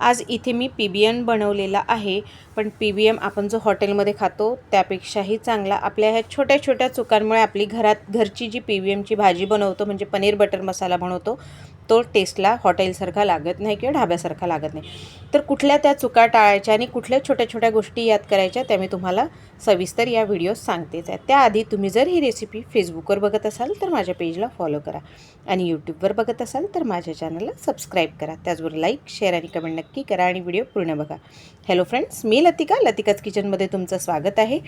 आज इथे मी पी बी एम बनवलेला आहे. पण पी बी एम आपण जो हॉटेलमध्ये खातो त्यापेक्षाही चांगला. आपल्या ह्या छोट्या छोट्या चुकांमुळे आपली घरात घरची जी पी बी एमची भाजी बनवतो म्हणजे पनीर बटर मसाला बनवतो तो टेस्टला हॉटेलसारखा लागत नाही किंवा ढाब्यासारखा लागत नाही. तर कुठल्या त्या चुका टाळायच्या आणि कुठल्या छोट्या छोट्या गोष्टी याद करायच्या त्या मी तुम्हाला सविस्तर या व्हिडिओ सांगतेच आहे. त्याआधी तुम्ही जर ही रेसिपी फेसबुकवर बघत असाल तर माझ्या पेजला फॉलो करा आणि यूट्यूबवर बघत असाल तर माझ्या चॅनलला सबस्क्राईब करा. त्याचबरोबर लाईक शेअर आणि कमेंट नक्की करा आणि व्हिडिओ पूर्ण बघा. हॅलो फ्रेंड्स मी लतिका. लतिकाच किचनमध्ये तुमचं स्वागत आहे.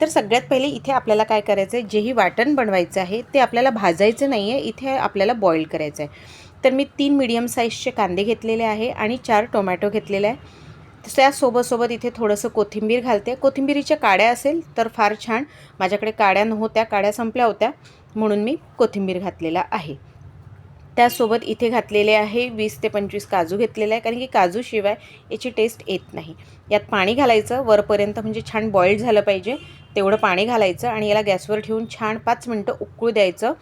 तर सगळ्यात पहिले इथे आपल्याला काय करायचं आहे जेही वाटण बनवायचं आहे ते आपल्याला भाजायचं नाही आहे इथे आपल्याला बॉईल करायचं आहे तर मी तीन मीडियम साईजचे कांदे घेतलेले आहे आणि चार टोमॅटो घेतलेले आहे. त्यासोबतसोबत इथे थोडंसं कोथिंबीर घालते. कोथिंबीरीच्या काड्या असेल तर फार छान. माझ्याकडे काड्या नव्हत्या काड्या संपल्या होत्या. म्हणून मी कोथिंबीर घातलेला आहे. त्यासोबत इथे घातलेले आहे वीस ते पंचवीस काजू घेतलेले आहे. कारण की काजूशिवाय याची टेस्ट येत नाही. यात पाणी घालायचं. वरपर्यंत म्हणजे छान बॉईल झालं पाहिजे. तेवढं पाणी घालायचं आणि याला गॅसवर ठेवून छान पाच मिनटं उकळू द्यायचं.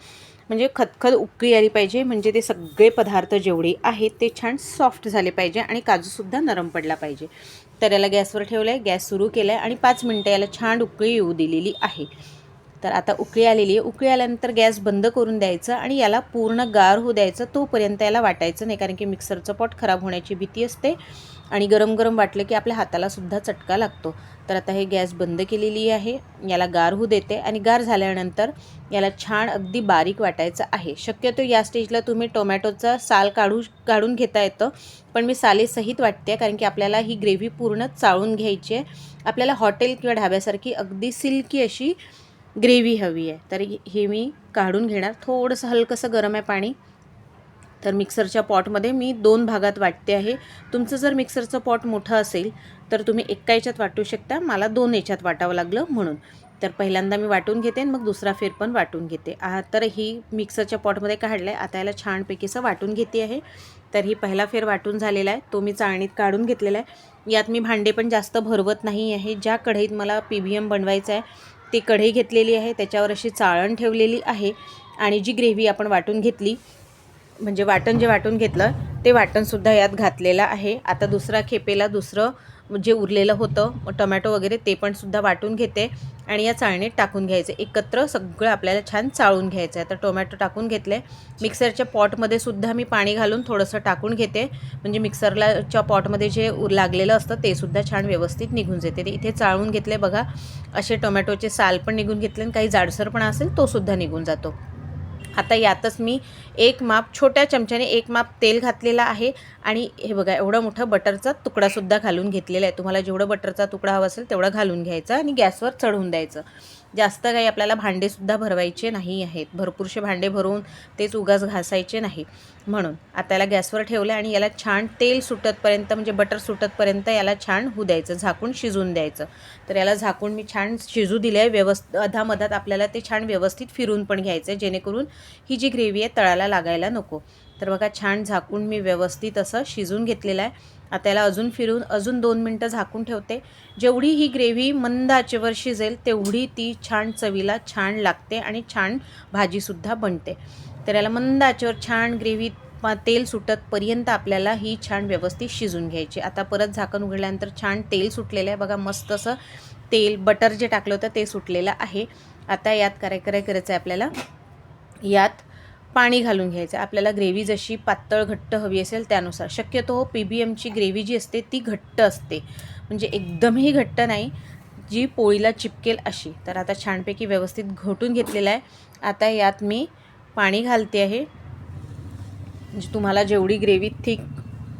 म्हणजे खतखत उकळी आली पाहिजे म्हणजे ते सगळे पदार्थ जेवढे आहेत ते छान सॉफ्ट झाले पाहिजे आणि काजूसुद्धा नरम पडला पाहिजे. तर याला गॅसवर ठेवलं आहे गॅस सुरू केला आहे आणि पाच मिनटं याला छान उकळी येऊ दिलेली आहे. तर आता उकळी आलेली आहे. उकळी आल्यानंतर गॅस बंद करून द्यायचं आणि याला पूर्ण गार होऊ द्यायचं तोपर्यंत याला वाटायचं नाही कारण की मिक्सरचं पॉट खराब होण्याची भीती असते. आणि गरम गरम वाटलं की आपल्या हाताला सुद्धा चटका लागतो. तर आता हे गॅस बंद केलेली आहे. याला गार होऊ देते आणि गार झाल्यानंतर याला छान अगदी बारीक वाटायचं आहे. शक्यतो या स्टेजला तुम्ही टोमॅटोचा साल काढू काढून घेता येतं. पण मी सालेसहित वाटते कारण की आपल्याला ही ग्रेव्ही पूर्ण चाळून घ्यायची आहे. आपल्याला हॉटेल किंवा ढाब्यासारखी अगदी सिल्की अशी ग्रेव्ही हवी आहे. तर हे मी काढून घेणार. थोडंसं हलकंसं गरम आहे पाणी. तर मिक्सरच्या पॉटमध्ये मी दोन भागात वाटते आहे. तुमचं जर मिक्सरचं पॉट मोठं असेल तर तुम्ही एका याच्यात वाटू शकता. मला दोन याच्यात वाटावं लागलं म्हणून. तर पहिल्यांदा मी वाटून घेते आणि मग दुसरा फेर पण वाटून घेते. तर ही मिक्सरच्या पॉटमध्ये काढलं आहे आता याला छानपैकीचं वाटून घेते आहे. तर ही पहिला फेर वाटून झालेला आहे. तो मी चाळणीत काढून घेतलेला आहे. यात मी भांडे पण जास्त भरवत नाही आहे. ज्या कढईत मला पी व्ही एम बनवायचं आहे ती कढई घेतलेली आहे. त्याच्यावर अशी चाळण ठेवलेली आहे. आणि जी ग्रेव्ही आपण वाटून घेतली म्हणजे वाटण जे वाटून घेतलं ते वाटणसुद्धा यात घातलेलं आहे. आता दुसरा खेपेला दुसरं जे उरलेलं होतं टमॅटो वगैरे ते पण सुद्धा वाटून घेते आणि या चाळणीत टाकून घ्यायचं. एकत्र सगळं आपल्याला छान चाळून घ्यायचं आहे. तर टोमॅटो टाकून घेतले. मिक्सरच्या पॉटमध्ये सुद्धा मी पाणी घालून थोडंसं टाकून घेते. म्हणजे मिक्सरलाच्या पॉटमध्ये जे लागलेलं असतं ते सुद्धा छान व्यवस्थित निघून जाते. ते इथे चाळून घेतले बघा. असे टोमॅटोचे साल पण निघून घेतले आणि काही जाडसरपणा असेल तो सुद्धा निघून जातो. आता यातच मी एक माप छोट्या चमच्याने एक माप तेल घातलेला आहे. आणि हे बघा एवढं मोठं बटरचा तुकडासुद्धा घालून घेतलेला आहे. तुम्हाला जेवढं बटरचा तुकडा हवा असेल तेवढा घालून घ्यायचा आणि गॅसवर चढवून द्यायचं. जास्त काही आपल्याला भांडेसुद्धा भरवायचे नाही आहेत. भरपूरसे भांडे भरून तेच उगाच घासायचे नाही. म्हणून आता याला गॅसवर ठेवलं आणि याला छान तेल सुटतपर्यंत म्हणजे बटर सुटतपर्यंत याला छान होऊ द्यायचं झाकून शिजून द्यायचं. तर याला झाकून मी छान शिजू दिलं आहे व्यवस्थ अधामधात आपल्याला ते छान व्यवस्थित फिरून पण घ्यायचं आहे जेणेकरून ही जी ग्रेव्ही आहे तळाला लागायला नको. तर बघा छान झाकून मी व्यवस्थित असं शिजून घेतलेलं आहे. आता याला अजून फिरून अजून दोन मिनटं झाकून ठेवते. जेवढी ही ग्रेव्ही मंद आचेवर शिजेल तेवढी ती छान चवीला छान लागते आणि छान भाजीसुद्धा बनते. तर याला मंद आचेवर छान ग्रेव्ही तेल सुटतपर्यंत आपल्याला ही छान व्यवस्थित शिजून घ्यायची. आता परत झाकण उघडल्यानंतर छान तेल सुटलेलं आहे. बघा मस्त असं तेल बटर जे टाकलं होतं ते सुटलेलं आहे. आता यात काय करायचं आहे आपल्याला? यात पाणी घालून घ्यायचं आपल्याला ग्रेव्ही जशी पातळ घट्ट हवी असेल त्यानुसार. शक्यतो पी बी एमची ग्रेव्ही जी असते ती घट्ट असते. म्हणजे एकदमही घट्ट नाही. जी पोळीला चिपकेल अशी. तर आता छानपैकी व्यवस्थित घोटून घेतलेलं आहे. आता यात मी पाणी घालते आहे. म्हणजे तुम्हाला जेवढी ग्रेव्ही थिक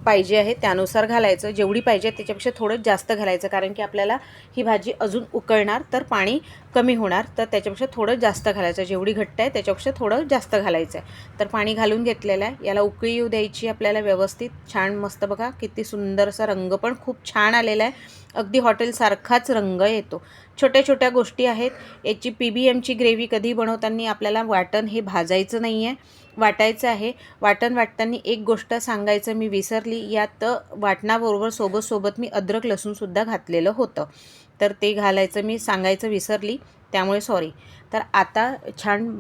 पाहिजे आहे त्यानुसार घालायचं. जेवढी पाहिजे त्याच्यापेक्षा थोडं जास्त घालायचं. कारण की आपल्याला ही भाजी अजून उकळणार तर पाणी कमी होणार. तर त्याच्यापेक्षा थोडं जास्त घालायचं. जेवढी घट्ट आहे त्याच्यापेक्षा थोडं जास्त घालायचं आहे तर पाणी घालून घेतलेलं आहे. याला उकळी येऊ द्यायची आपल्याला व्यवस्थित. छान मस्त बघा किती सुंदर असा रंग पण खूप छान आलेला आहे. अगदी हॉटेलसारखाच रंग येतो. छोट्या छोट्या गोष्टी आहेत. याची पी बी एमची ग्रेव्ही कधी बनवताना आपल्याला वाटण हे भाजायचं नाही आहे वाटायचं आहे. वाटण वाटताना एक गोष्ट सांगायचं मी विसरली. यात वाटणाबरोबर सोबत सोबत मी अद्रक लसूणसुद्धा घातलेलं होतं. तर ते घालायचं मी सांगायचं विसरली. त्यामुळे सॉरी तर आता छान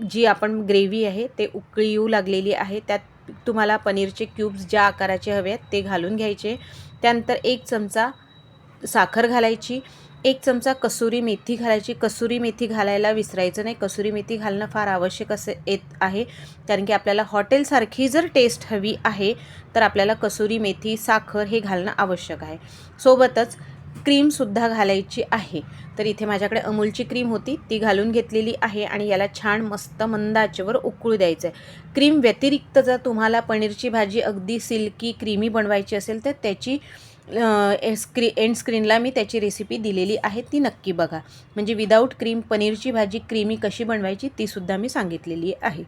जी आपण ग्रेव्ही आहे ते उकळी येऊ लागलेली आहे. त्यात तुम्हाला पनीरचे क्यूब्स ज्या आकाराचे हवे आहेत ते घालून घ्यायचे. त्यानंतर एक चमचा साखर घालायची. एक चमचा कसुरी मेथी घालायची. कसुरी मेथी घालायला विसरायचं नाही. कसुरी मेथी घालणं फार आवश्यक असे येत आहे. कारण की आपल्याला हॉटेलसारखी जर टेस्ट हवी आहे तर आपल्याला कसुरी मेथी साखर हे घालणं आवश्यक आहे. सोबतच क्रीमसुद्धा घालायची आहे. तर इथे माझ्याकडे अमूलची क्रीम होती ती घालून घेतलेली आहे आणि याला छान मस्त मंद आचेवर उकळू द्यायचं आहे क्रीम व्यतिरिक्त जर तुम्हाला पनीरची भाजी अगदी सिल्की क्रीमी बनवायची असेल तर त्याची स्क्री एंड स्क्रीनला मी त्याची रेसिपी दिलेली आहे ती नक्की बघा. म्हणजे विदाऊट क्रीम पनीरची भाजी क्रीमी कशी बनवायची तीसुद्धा मी सांगितलेली आहे.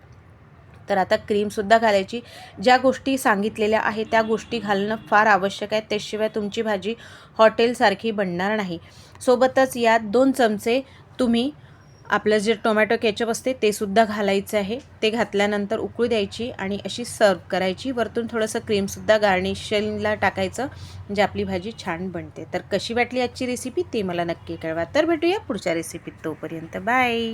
तर आता क्रीमसुद्धा घालायची. ज्या गोष्टी सांगितलेल्या आहे त्या गोष्टी घालणं फार आवश्यक आहे. त्याशिवाय तुमची भाजी हॉटेलसारखी बनणार नाही. सोबतच यात दोन चमचे तुम्ही आपलं जे टोमॅटो केचप असते ते सुद्धा घालायचं आहे. ते घातल्यानंतर उकळू द्यायची आणि अशी सर्व करायची. वरतून थोडंसं क्रीमसुद्धा गार्निशिंगला टाकायचं म्हणजे आपली भाजी छान बनते. तर कशी वाटली आजची रेसिपी ते मला नक्की कळवा. तर भेटूया पुढच्या रेसिपीत तोपर्यंत. बाय